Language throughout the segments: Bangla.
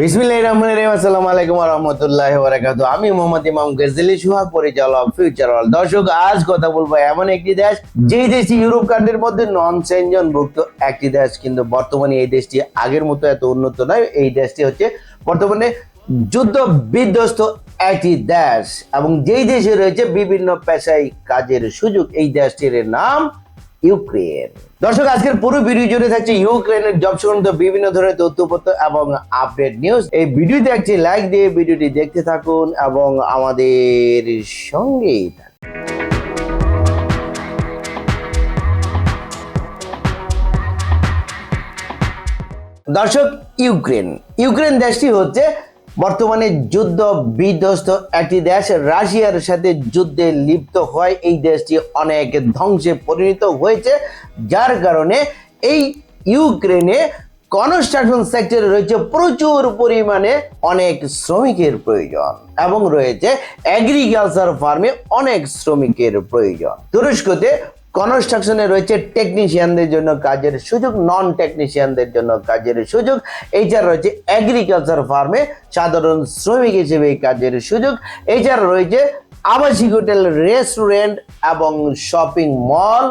বিসমিল্লাহির রহমানির আমি মোহাম্মদ ইমাম গজলি সুহাগ, পরিচালক ফিউচার ওয়ার্ল্ড দর্শক, আজ কথা বলব এমন একটি দেশ, যেই দেশটি ইউরোপ কান্ট্রির মধ্যে নন সেনজন ভুক্ত একটি দেশ। কিন্তু বর্তমানে এই দেশটি আগের মতো এত উন্নত নয়। এই দেশটি হচ্ছে বর্তমানে যুদ্ধ বিধ্বস্ত একটি দেশ এবং যেই দেশে রয়েছে বিভিন্ন পেশায় কাজের সুযোগ, এই দেশটির নাম ইউক্রেন। দর্শক, আজকের পুরো ভিডিও জুড়ে থাকছে ইউক্রেনের জব সংক্রান্ত বিভিন্ন ধরনের তথ্যপত্র এবং আপডেট নিউজ এই ভিডিওতে একটি লাইক দিয়ে ভিডিওটি দেখতে থাকুন এবং আমাদের থাকুন। দর্শক, ইউক্রেন। ইউক্রেন দেশটি হচ্ছে বর্তমানে যুদ্ধ বিধ্বস্ত একটি দেশ রাশিয়ার সাথে যুদ্ধে লিপ্ত হয় এই দেশটি অনেক ধ্বংসে পরিণত হয়েছে, যার কারণে এই ইউক্রেনে কনস্ট্রাকশন সেক্টরে রয়েছে প্রচুর পরিমাণে অনেক শ্রমিকের প্রয়োজন এবং রয়েছে এগ্রিকালচার ফার্মে অনেক শ্রমিকের প্রয়োজন। তুরস্কতে কনস্ট্রাকশনে রয়েছে টেকনিশিয়ানদের জন্য কাজের সুযোগ নন টেকনিশিয়ানদের জন্য কাজের সুযোগ। এছাড়া রয়েছে এগ্রিকালচার ফার্মে সাধারণ শ্রমিক হিসেবে কাজের সুযোগ। এছাড়া রয়েছে আবাসিক হোটেল রেস্টুরেন্ট এবং শপিং মল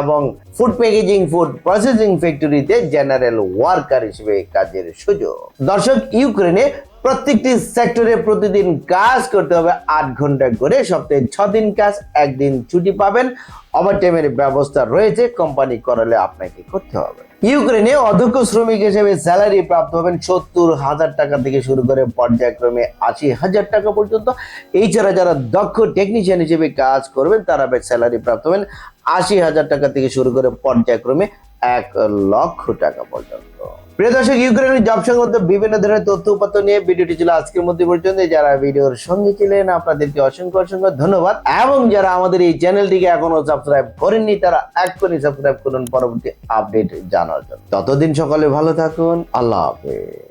এবং ফুড প্যাকেজিং ফুড প্রসেসিং ফ্যাক্টরিতে জেনারেল ওয়ার্কার হিসেবে কাজের সুযোগ। দর্শক ইউক্রেনে প্রত্যেকটি সেক্টরে প্রতিদিন কাজ করতে হবে আট ঘণ্টা করে। সপ্তাহে ছ দিন কাজ, একদিন ছুটি পাবেন। ওভার টাইমের ব্যবস্থা রয়েছে কোম্পানি করালে আপনাকে করতে হবে। ইউক্রেনে অধ্যক্ষ শ্রমিক হিসেবে স্যালারি প্রাপ্ত হবেন সত্তর হাজার টাকা থেকে শুরু করে পর্যায়ক্রমে আশি হাজার টাকা পর্যন্ত। এছাড়া যারা দক্ষ টেকনিশিয়ান হিসেবে কাজ করবেন, তারা স্যালারি প্রাপ্ত হবেন আশি হাজার টাকা থেকে শুরু করে পর্যায়ক্রমে এক লক্ষ টাকা পর্যন্ত। প্রিয় দর্শক, ইউক্রেনের জব সংক্রান্ত বিভিন্ন ধরনের তথ্য উপাত্ত নিয়ে ভিডিওটি ছিল আজকের মধ্যে পর্যন্ত। যারা ভিডিওর সঙ্গে ছিলেন, আপনাদেরকে অসংখ্য অসংখ্য ধন্যবাদ। এবং যারা আমাদের এই চ্যানেলটিকে এখনও সাবস্ক্রাইব করেননি, তারা এক্ষুনি সাবস্ক্রাইব করুন, পরবর্তী আপডেট জানার জন্য। ততদিন সকালে ভালো থাকুন, আল্লাহ হাফেজ।